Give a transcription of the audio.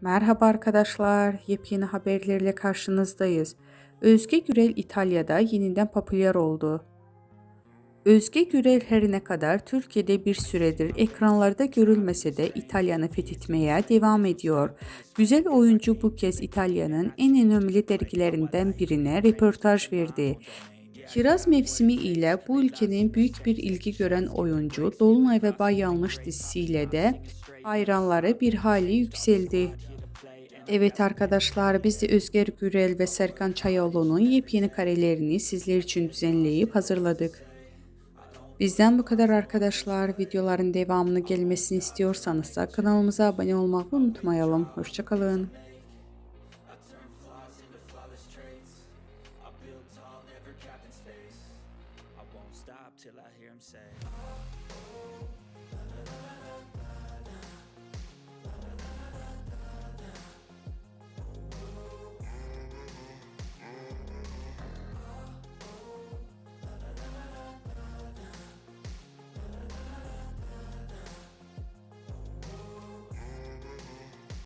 Merhaba arkadaşlar, yepyeni haberlerle karşınızdayız. Özge Gürel İtalya'da yeniden popüler oldu. Özge Gürel her ne kadar Türkiye'de bir süredir ekranlarda görülmese de İtalyanı fethetmeye devam ediyor. Güzel oyuncu bu kez İtalya'nın en önemli dergilerinden birine röportaj verdi. Kiraz mevsimi ile bu ülkenin büyük bir ilgi gören oyuncu Dolunay ve Bay Yanlış dizisiyle de hayranları bir hali yükseldi. Evet arkadaşlar biz de Özger Gürel ve Serkan Çayoğlu'nun yepyeni karelerini sizler için düzenleyip hazırladık. Bizden bu kadar arkadaşlar. Videoların devamını gelmesini istiyorsanız da kanalımıza abone olmayı unutmayalım. Hoşçakalın. built tall, never capped in space I won't stop till I hear him say oh.